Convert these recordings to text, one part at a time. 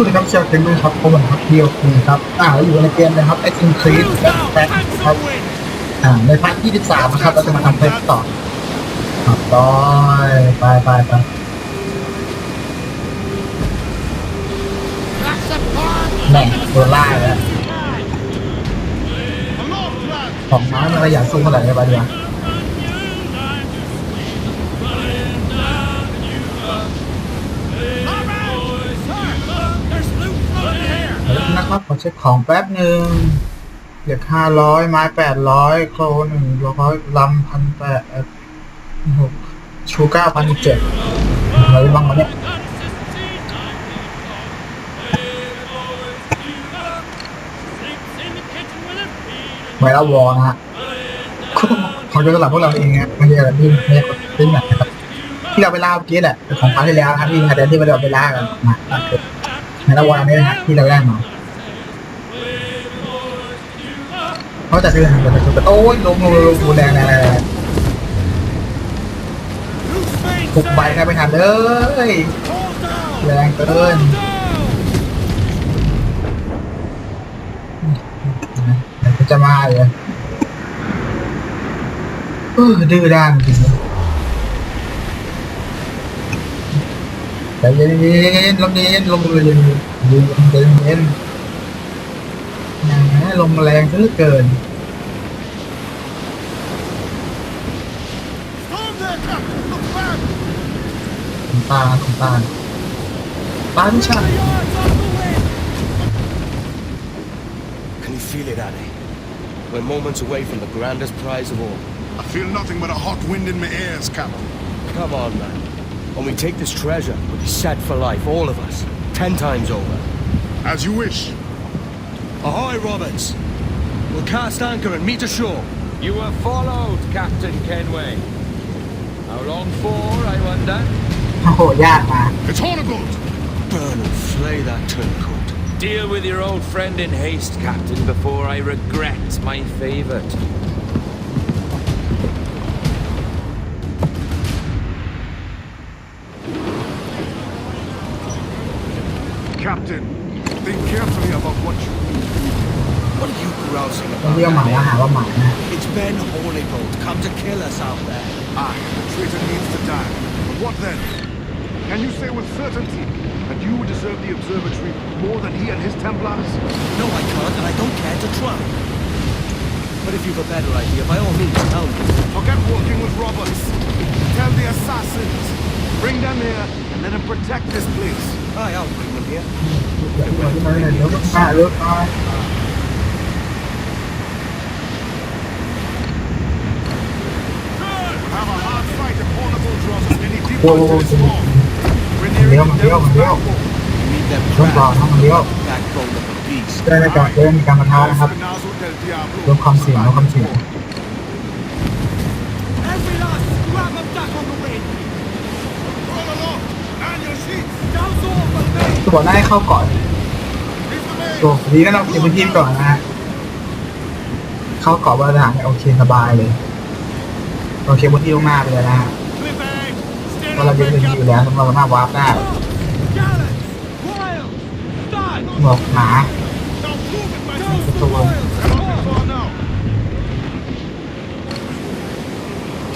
วัสดีครับเชียร์เกมด้วยครับผมครับเดียวคุณครับอ่าเราอยู่ในเกมนะครับ X Increase แบ็คแบ็ครับอ่าในพาร์ทที่23นะครับเราจะมาทำเควสต่อครับต่อยไปไปไปแหม่โดนล่าแล้วของม้ามันอะไรอย่างสู้เท่าไหร่เนี่ยไปดีกว่า นะครับ ขอเช็คของแป๊บหนึ่งเหลือห้าร้อยไม้แปดร้อยโครหนึ่งร้อยลำพันแปดหกชูเก้าพันเจ็ดอะไรบ้างวะเนี่ยไวรัลวอลนะฮะของจรสลัดพวกเราเองฮะไม่ใช่อะไรที่ไม่ใช่ที่ไหนครับที่เราไปล่าเมื่อกี้แหละของครั้งที่แล้วนะครับที่คะแนนที่เราไปล่ากันมาในคือไวรัลวอลนี่นะฮะที่เราได้มา เขาจะคือหันไปจะคือโอ้ยลงลงลงลงแรงแรงแรงถูกใบใครไปทันเลยแรงเกินจะมาเลยเออดื้อด้านจริงใจเย็นๆลมเย็นลมเย็นเย็นเย็นเย็นแหม ลมแรงซะเหลือเกิน น้ำตาลน้ำตาลตาลไม่ใช่ Can you feel it, Addy? We're moments away from the grandest prize of all. I feel nothing but a hot wind in my ears, Captain. Come on, man. When we take this treasure, we'll be set for life, all of us. Ten times over. As you wish. Ahoy, Roberts. We'll cast anchor and meet ashore. You were followed, Captain Kenway. How long for, I wonder? Oh, yeah, man. It's Hornigold! Burn and flay that turncoat. Deal with your old friend in haste, Captain, before I regret my favorite. Captain, think carefully about what you grousing ต้อง about? เรียกหมายอาหารว่าหมายนะ It's Ben Holybolt come to kill us out there. Ah, the traitor needs to die. But what then? Can you say with certainty that you deserve the observatory more than he and his Templars? No, I can't, and I don't care to try. But if you've a better idea, by all means, tell me. Forget working with Roberts. Tell the assassins. Bring them here and let them protect this place. Aye, I'll bring them here. โอ้โหเลี้ยวมันเลี้ยวมันเลี้ยวช่วงต่อถ้ามันเลี้ยวได้ในการเล่นการประทะนะครับลดความเสี่ยงลดความเสี่ยงตัวหน้าให้เข้าก่อนตัวนี้ก็ต้องเคลียร์พื้ที่ก่อนนะฮะเข้าก่อนว่าทหารโอเคสบายเลยเอาเคลียร์นที่ลงหาไปเลยนะฮะ Cliff Egg. Stay เพ ราะเรา on เยอะ the พื้นที่อยู่แล้วเราสามารถวาร์ปได้ Gallant. Wild. Stun. หมวกหนา Now prove it, my Douse friend. the wild. Not before now.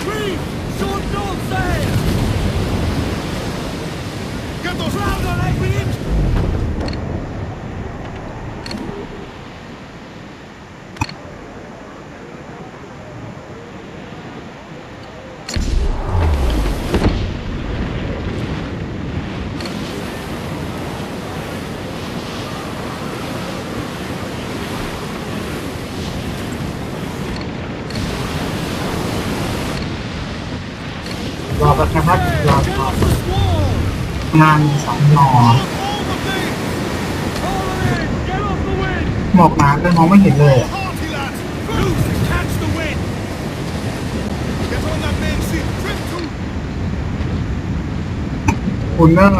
Creep. Short north sail. Get those Round on every inch. รอแป๊บนะครับรอรอ Off the squall. งานสองต่อหมอกมนาเลยมองไม่เห็นเลยคุณน่าจ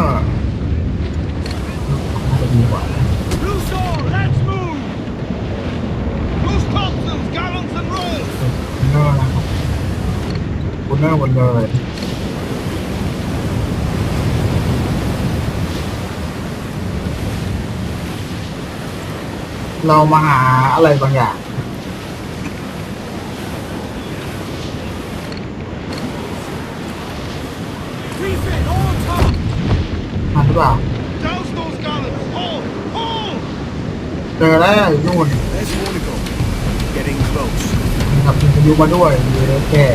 ะดีกว่าคุณน่าวันเลย เรามาหาอะไรบางอย่าง มันหรือเปล่า เจอแล้วนู่นกับพิยูมาด้วยมีแก่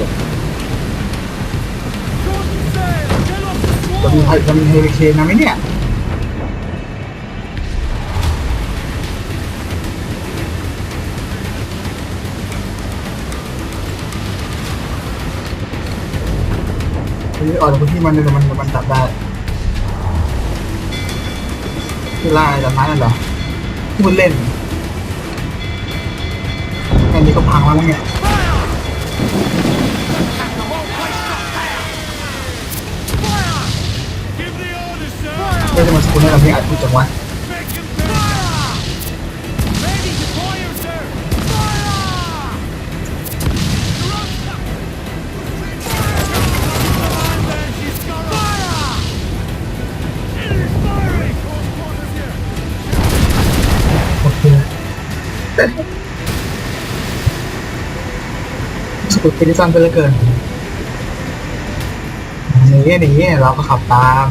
จะมีใครจะมีเฮลิเคนนะไหมเนี่ย เฮ้ออกจากพื้นที่มันเลยมันมันจับได้ที่ล่าอะไรแบบนั้นน่ะเหรอที่มันเล่นแค่นี้ก็พังแล้วมั้งเนี่ย Give the orders, sir! ไม่ใช่มันสกุลให้เราไม่อาจพูดจังวะ สกุลคิดสั้นไปเหลือเกินหนีหนีเราก็ขับตาม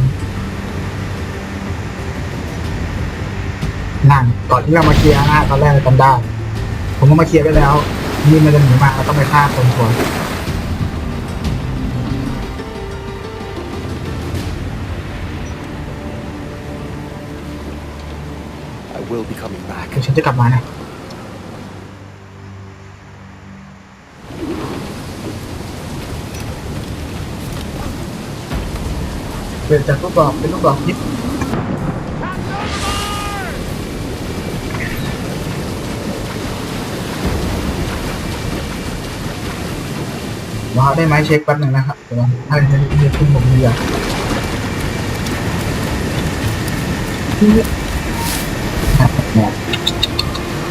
นั่นก่อนที่เรามาเคลียร์นะตอนแรกเราจำได้ ผมก็มาเคลียร์ไปแล้วนี่มันจะหนีมาเราต้องไปฆ่าคนก่อน I will be coming back. เดี๋ยวฉันจะกลับมานะ เปลี่ยนจากลูกดอกเป็นลูกดอกยิบว้าวได้ไหมเช็คแป๊บหนึ่งนะครับเดี๋ยวให้ให้ให้ขึ้นผมเรือ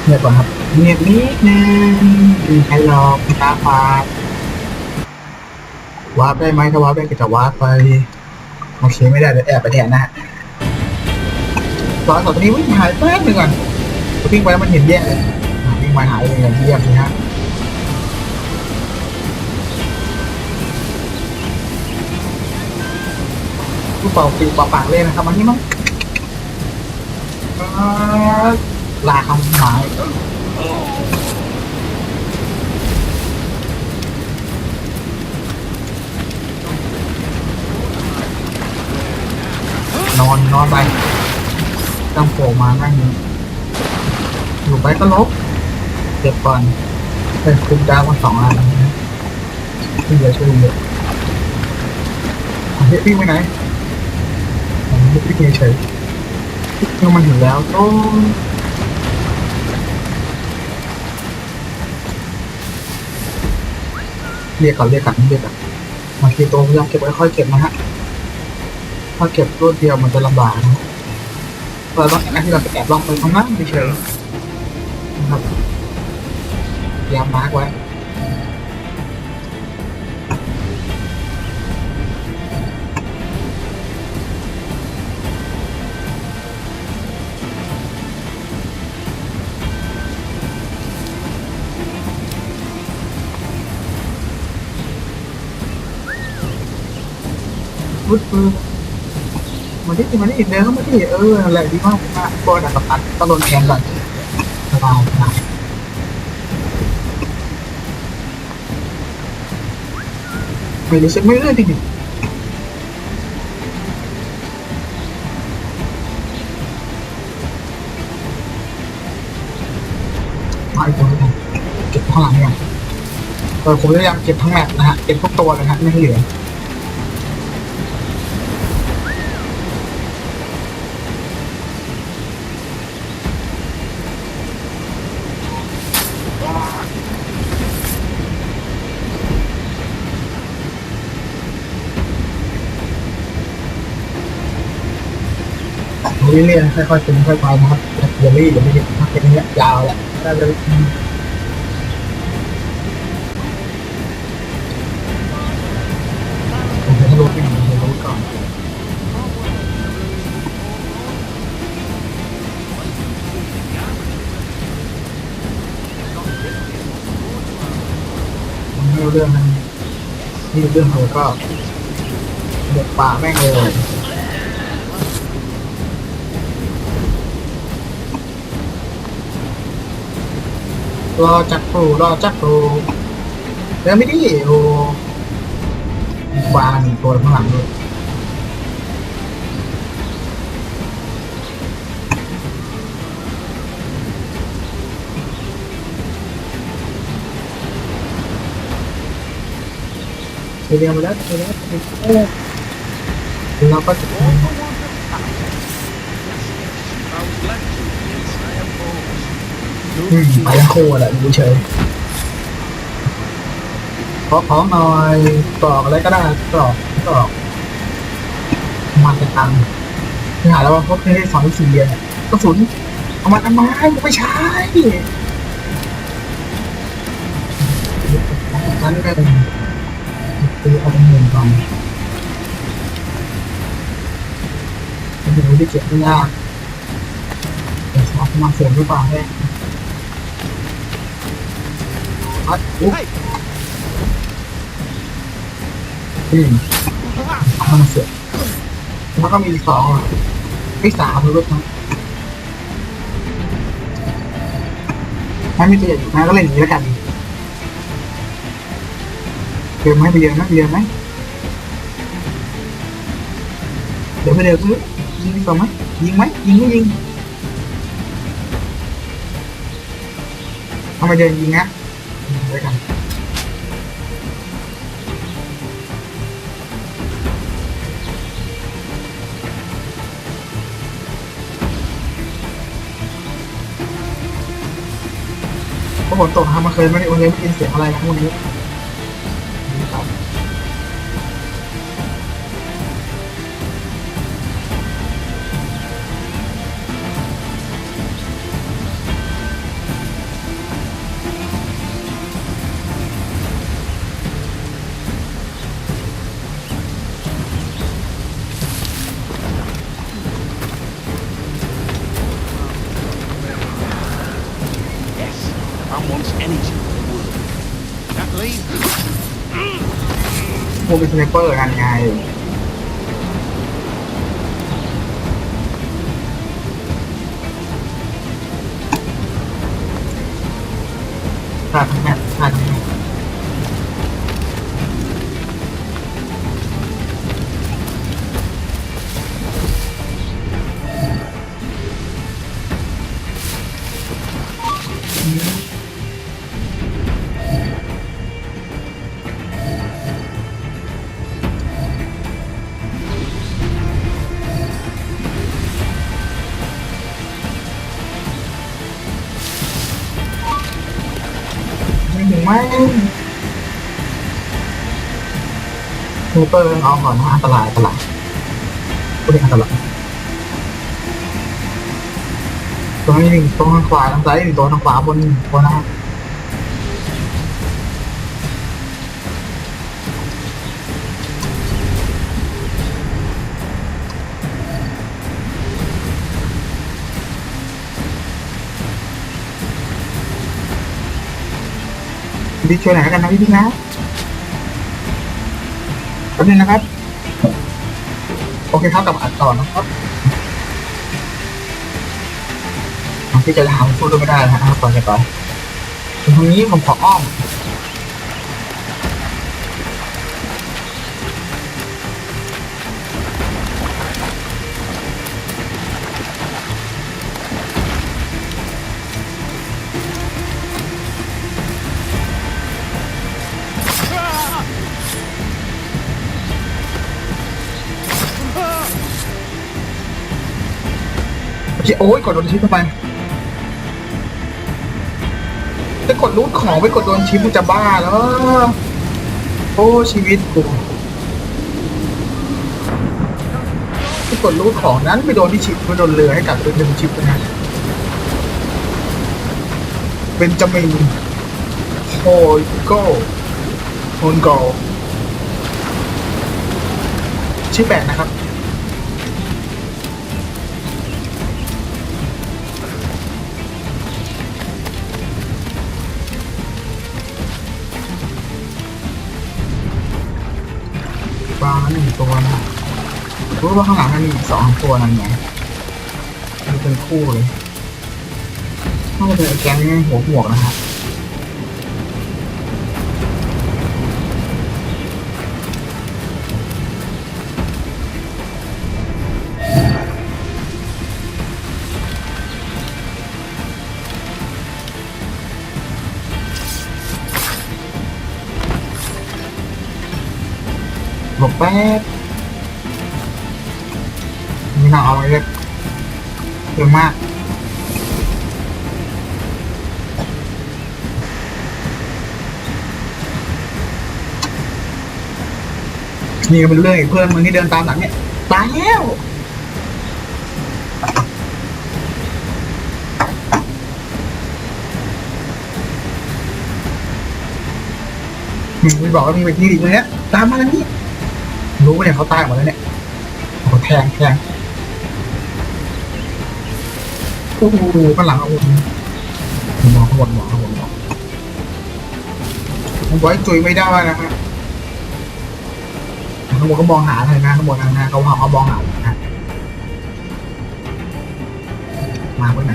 เงียบก่อนครับเงียบนิดนึงมีใครรอพี่ตาฟ้าวาร์ปได้ไหมถ้าวาร์ปได้ก็จะวาร์ปไป โอเคไม่ได้เดี๋ยวแอบไปแทนนะฮะตอนสองตัวนี้วิ่งหายแป๊บหนึ่งก่อนวิ่งไปแล้วมันเห็นแย่เลยวิ่งมาหายเลยอย่างเยี่ยมเลยฮะลูกเป่าปิวเป่าปากเลยนะครับวันนี้มั้งลาคำหมาย นอนนอนไปต้องโผล่มานั่งอยู่ไปก็ลบเก็บก่อนเป็นคุมดาวมาสองอันนะที่เหลือช่วยเหลือเฮ้ยวิ่ไปไหนผมไม่ได้เฉยเมื่อมันอยู่แล้วก็เรียกก่อนเรียกก่อนเรียกก่อนบางทีตัวพยายามเก็บไว้ค่อยเก็บนะฮะ ถ้าเก็บรวดเดียวมันจะลำบากนะเราต้องแอบที่เราไปแอบลองไปข้างหน้าเฉยๆนะครับพยายามมาร์กไว้พุดปืน มาที่มาที่เดินเข้ามาที่เอออะไรดีมากมากก็ดักกับตันต้องโดนแทงก่อนสบายสบายไม่รู้สึกไม่เลื่อนจริงๆมาอีกตัวนึงเก็บข้างหลังเนี่ยเออผมพยายามเก็บทั้งแมปนะฮะ เก็บทุกตัวเลยฮะไม่ให้เหลือ เรื่อยๆค่อยๆเป็นค่อยไปนะครับอย่เดี๋ยวไม่เห็นนะเป็นเนี้ยยาวแหละได้เลยผรู้ผมจะรู้ก่นเรื่องนั้นนี่เรื่องขอก็เด็กป่าแม่งเลย รอจักรูรอจักรูเดินไม่ดีโอ้วางหนึ่งตัวข้างหลังด้วยเรียนมาแล้วเรียนแล้วเรียนแล้วเราก็จะ อืมไปทั้งคู่แหละดูเฉยขอของหน่อยกรอกอะไรก็ได้กรอกกรอกมันจะตังหาแล้วว่าพวกที่สอนสี่เดือนเนี่ยกระสุนเอามาทำไมมึงไม่ใช้นั้นก็คือเอาเป็นเงินก่อนเป็นสิ่งที่เก็บไม่ยากแต่ชอบมาเสริมหรือเปล่าเนี่ย พัดอุ๊บอืมเอาเสียบแล้วก็มีสองอะไม่สามรถนะถ้าไม่เจอนะก็เล่นอย่างนี้แล้วกันเดินไหมไปเดินไหมไปเดินไหมเดี๋ยวไปเดินซื้อยิงดีกว่าไหมยิงไหมยิงไม่ยิงเอามเดินยิงนะ ด้วยกันฝนตกนะครับเคยไม่ได้วันนี้ไม่ได้ยินเสียงอะไรนะพวกนี้ เป็นสไนเปอร์กันไง สไนเปอร์เอาก่อนนะอันตรายอันตรายพูดถึงอันตรายตรงนี้หนึ่งตรงทางขวาทางซ้ายหนึ่งตัวทางขวาบนหนึ่งตัวนะครับพี่ช่วยหน่อยกันนะพี่พี่นะ ป๊บนึงนะครับ โอเคครับกลับอัดต่อนะครับที่จะหาพูดไม่ได้นะครับก่อนจะไปตรงนี้ผมขออ้อม โอ้ยกดโดนชิปเข้าไปจะกดรูทของไปกดโดนชิปกูจะบ้าแล้วโอ้ชีวิตกูจะกดรูทของนั้นไปโดนที่ชิปไปโดนเรือให้กลับไปโดนชิปนะเป็นจามินโฮโก้โฮนโกชื่อแปดนะครับ ตัวนะรู้ว่าข้างหลังมันมีอีกสองตัวนั่นไงมันเป็นคู่เลยถ้าเป็นแก๊งหัวหมวกนะครับ แป๊บไม่น่าเอาไว้เลยเยอะมากนี่ก็เป็นเรื่องอีกเพื่อนมึงที่เดินตามหลังเนี่ยตายแล้วมึงไม่บอกว่ามึงไปที่ดีเลยเนี่ยตามมาแล้วนี่ รู้เนี่ยเขาตายหมดแล้วเนี่ยโอ้แทงแทงโอ้โหข้างหลังเอาผมดหมองข้างบนมองข้างบนมอผมบอกให้จุยไม่ได้นะฮะข้างบนก็มองหาเลยนะข้างบนนะเขาพาเขามองหาเลยนะมาเพื่อนไหน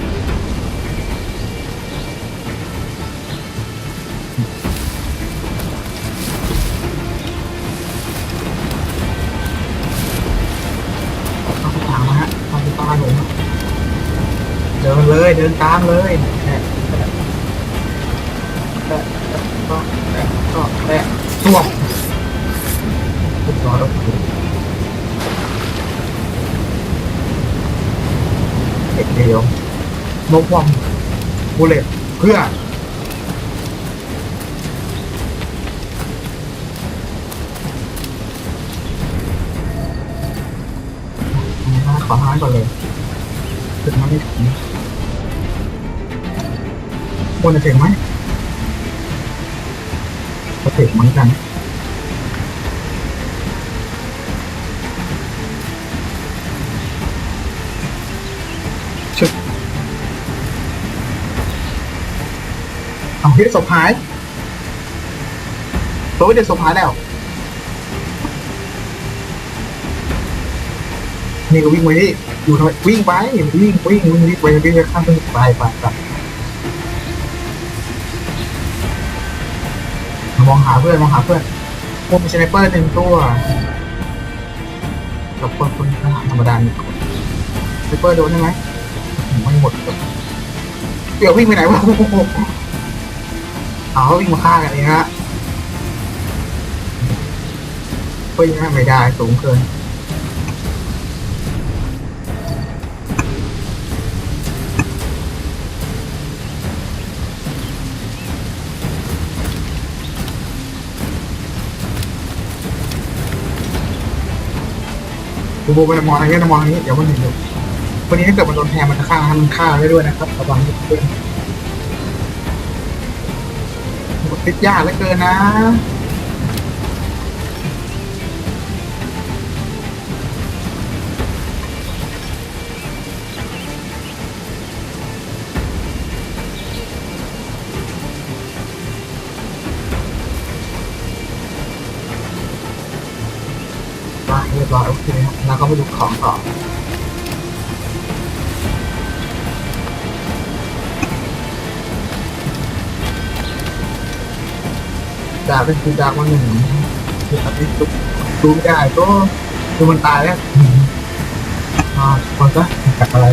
เดินตามเลยแตะแตะแตะก็แตะตัวเรียบร้อยแล้วเด็กเดียวโนบอมบูเลตเพื่อขอท้ายก่อนเลยถึงมาไม่ถึง ควรจะถึงไหมจะถึงเหมือนกันชึบเอาที่ศพหายตัวเด็กศพหายแล้ว นี่ก็วิ่งไปที่อยู่ทำไมวิ่งไปวิ่งวิ่งวิ่งวิ่งไปวิ่งไปข้ามไปไปไป มองหาเพื่อนมองหาเพื่อนพวกมีสไนเปอร์หนึ่งตัวกับคนคนทหารธรรมดาหนึ่งคนสไนเปอร์โดนได้ไหมไม่หมดเดี๋ยววิ่งไปไหนวะเอาวิ่งมาฆ่ากันเองฮะเฮ้งไม่ได้สูงเกิน โบไปมองทางนี้นะมองทางนี้เดี๋ยวมันเห็นอยู่วันนี้ถ้าเกิดมันโดนแทงมันจะฆ่ามันฆ่าได้ด้วยนะครับระวังด้วยติดยากเหลือเกินนะ เคครับแล้วก็ไปดูของต่อดาบเป็นคือดาบมาหนึ่งคืออันนี้ตุ๊กดูไม่ได้ก็คือมันตายแล้วอ่าคนก็จับอะไร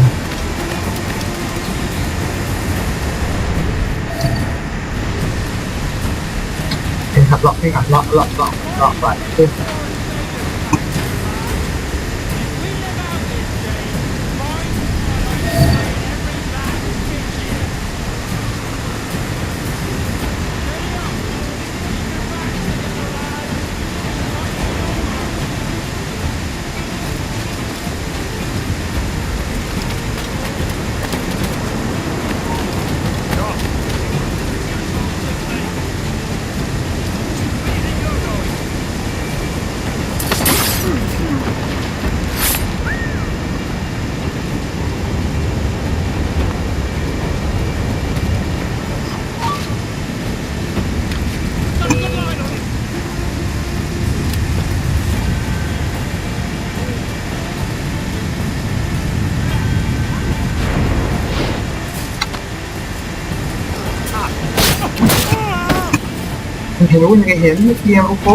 เองขับเลาะเองขับลาะเลาะเลาะเลาะไป รู้ยังไงเห็นเกียร์โอ้โห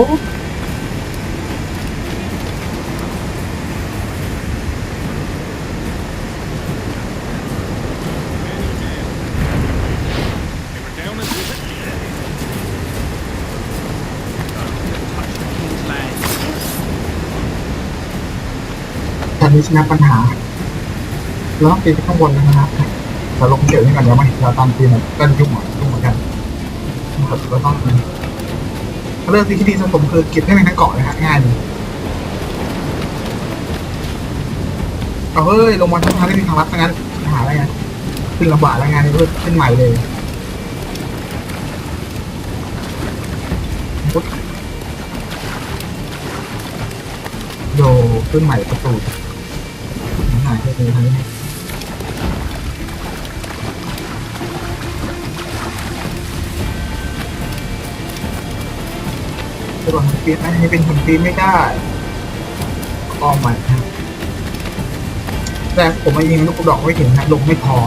ตอนนี้ชนะปัญหาเราต้องปีไปข้างบนนะครับเราลงเกี่ยวนี่กันเดี๋ยวไม่เราตามปีนอะก็ยุ่งเหมือนยุ่งเหมือนกันเราต้อง เรื่องที่ดีสำหรับผมคือเก็บให้มันทั้งเกาะเลยฮะง่ายเลยเอาเฮ้ยลงมาทางที่มีทางลัดซะงั้นหาอะไรไงขึ้นลำบากแล้วงานนี้เพิ่มขึ้นใหม่เลยปุ๊บโยขึ้นใหม่ประตูหายไปเลยทางนี้ จะโดนปีนไม่ให้เป็นของฟีนไม่ได้ก็มันแต่ผมมายิงลูกดอกไม่ถึงนะลงไม่พอ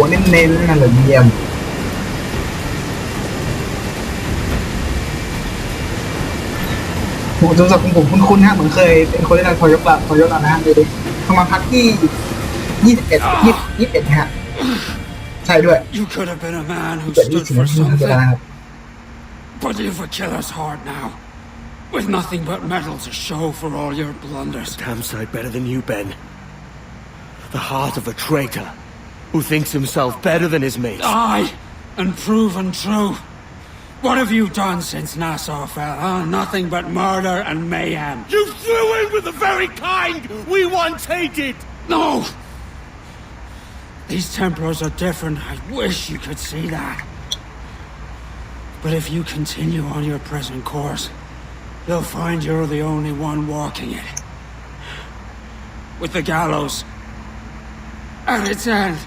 หัวเน้นๆนั่นแหละเยี่ยมผมโทรศัพท์ของผมคุ้นๆนะเหมือนเคยเป็นคนเล่นทอยกละทอยกละนะดูดิประมาณพักที่ยี่สิบเอ็ดยี่ยี่สิบเอ็ดฮะใช่ด้วย You could have been a man who เกิดยี่ stood สิบ for นาทีเวลา something, ครับ but you've a killer's heart now. With nothing but metal to show for all your blunders. Damn sight better than you, Ben. The heart of a traitor who thinks himself better than his mates. Aye, and proven true. What have you done since Nassau fell, huh? Nothing but murder and mayhem. You threw in with the very kind we once hated! No! These Templars are different. I wish you could see that. But if you continue on your present course, you'll find you're the only one walking it. With the gallows at its end.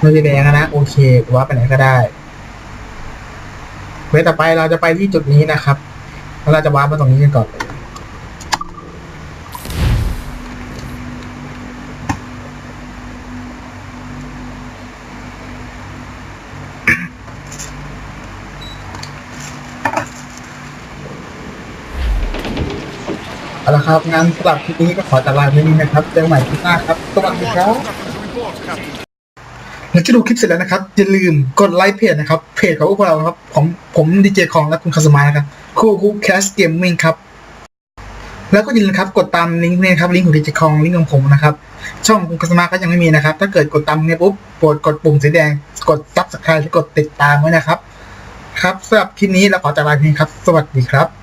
ไม่ได้แดงนะโอเคกูว่าไปไหนก็ได้เวลาต่อไปเราจะไปที่จุดนี้นะครับแล้วเราจะวาร์ปมาตรงนี้กันก่อนเลยเอาละครับงานสำหรับคลิปนี้ก็ขอจากลาไปนี้นะครับเจอกันใหม่คลิปหน้าครับสวัสดีครับ Nothing to report, Captain. ห ลังจากดูคลิปเสร็จแล้วนะครับ อย่าลืมกดไลค์เพจนะครับ เพจของพวกเราครับของผมดีเจคองและคุณคาสมานะครับคู่คู่แคสเกมมิ่งครับ แล้วก็อย่าลืมครับกดตามลิงก์นี้ครับลิงก์ของดีเจคองลิงก์ของผมนะครับ ช่องคุณคาสมาก็ยังไม่มีนะครับ ถ้าเกิดกดตามเนี่ยปุ๊บโปรดกดปุ่มสีแดง กดซับสไครต์กดติดตามไว้นะครับ ครับสำหรับคลิปนี้เราขอจากลาเพียงครับ สวัสดีครับ